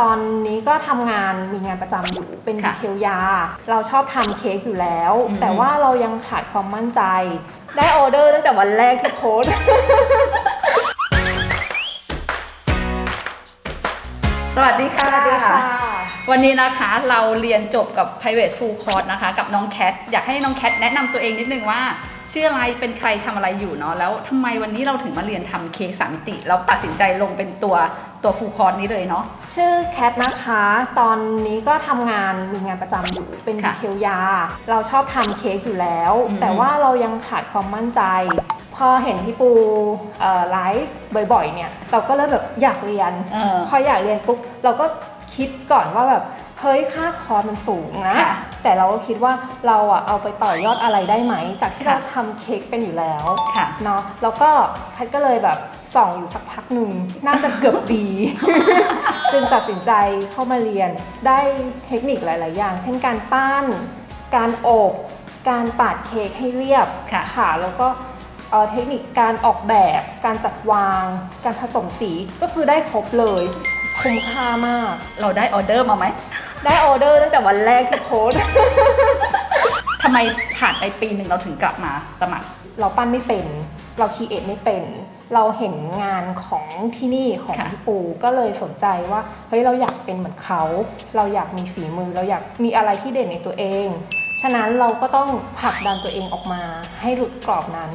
ตอนนี้ก็ทำงานมีงานประจำอยู่เป็นดีค่ะเทลยา เราชอบทำเค้กอยู่แล้ว อืม แต่ว่าเรายังขาดความมั่นใจ ได้ออเดอร์ตั้งแต่วันแรกที่โพสต์ สวัสดีค่ะสวัสดีค่ะวันนี้นะคะเราเรียนจบกับ private full course นะคะ กับน้องแคท อยากให้น้องแคทแนะนำตัวเองนิดนึงว่า ชื่ออะไรเป็นใครทำอะไรอยู่เนาะแล้วทำไมวันนี้เราถึงมาเรียนทำเค้กสามมิติ เราตัดสินใจลงเป็นตัวตัว full course นี้เลยเนาะชื่อแคทนะคะ ตอนนี้ก็ทำงานมีงานประจำอยู่เป็นดีค่ะเทลยา เราชอบทำเค้กอยู่แล้วอืมแต่ว่าเรายังขาดความมั่นใจ พอเห็นพี่ปูเอ่อไลฟ์บ่อยๆเนี่ยเราก็เริ่มแบบอยากเรียนเออพออยากเรียนปุ๊บเราก็คิดก่อนว่าแบบเฮ้ยค่าคอร์สมันสูงนะค่ะ แต่เราก็คิดว่าเราอะเอาไปต่อยอดอะไรได้ไหม จากที่ค่ะเราทำเค้กเป็นอยู่แล้วค่ะ เนาะแล้วก็แพทย์ก็เลยแบบส่องอยู่สักพักหนึ่งน่าจะเกือบปี จึงตัดสินใจเข้ามาเรียนได้เทคนิคหลาย ๆ อย่าง เช่นการปั้น การอบ การปาดเค้กให้เรียบค่ะค่ะแล้วก็เอ่อเทคนิคการออกแบบ การจัดวาง การผสมสีก็คือได้ครบเลยคุ้มค่ามาก เราได้ออเดอร์มาไหม ได้ออเดอร์ตั้งแต่วันแรกที่โพสต์ ทำไมผ่านไปปีหนึ่งเราถึงกลับมาสมัคร เราปั้นไม่เป็น เราคีเอทไม่เป็น เราเห็นงานของที่นี่ของค่ะ พี่ปูก็เลยสนใจว่าเฮ้ยเราอยากเป็นเหมือนเขา เราอยากมีฝีมือ เราอยากมีอะไรที่เด่นในตัวเอง ฉะนั้นเราก็ต้องผลักดันตัวเองออกมาให้หลุดกรอบนั้น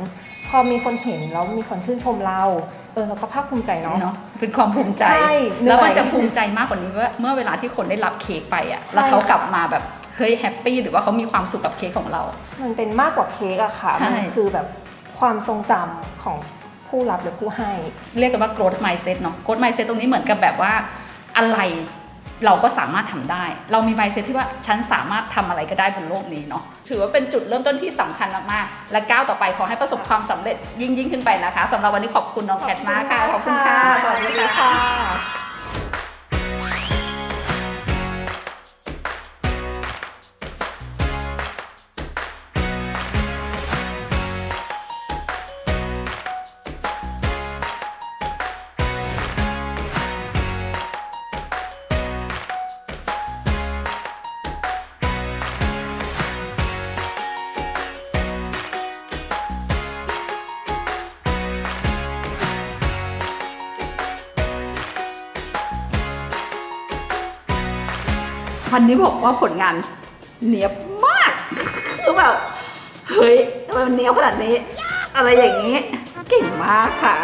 พอมีคนเห็นแล้วมีคนชื่นชมเรา เออเราก็ภาคภูมิใจเนาะ เนาะเป็นความภูมิใจ ใช่เหนื่อยแล้วมันจะภูมิใจมากกว่านี้ว่าเมื่อเวลาที่คนได้รับเค้กไปอะใช่ แล้วเขากลับมาแบบเฮ้ยแฮปปี้หรือว่าเขามีความสุขกับเค้กของเรา มันเป็นมากกว่าเค้กอะค่ะ ใช่ มันคือแบบความทรงจำของผู้รับหรือผู้ให้ เรียกกันว่า growth mindset เนาะ growth mindset ตรงนี้เหมือนกับแบบว่าอะไร เราก็สามารถทำได้ เรามี mindset ที่ว่าฉันสามารถทำอะไรก็ได้บนโลกนี้เนาะถือว่าเป็นจุดเริ่มต้นที่สำคัญมากๆ และก้าวต่อไปขอให้ประสบความสำเร็จยิ่งยิ่งขึ้นไปนะคะสำหรับวันนี้ขอบคุณน้องแคทมากค่ะ ขอบคุณค่ะ สวัสดีค่ะ วันนี้บอกว่าผลงานเนียบมากคือแบบเฮ้ยทำไมมันเนียบขนาดนี้ อะไรอย่างนี้ เก่งมากค่ะ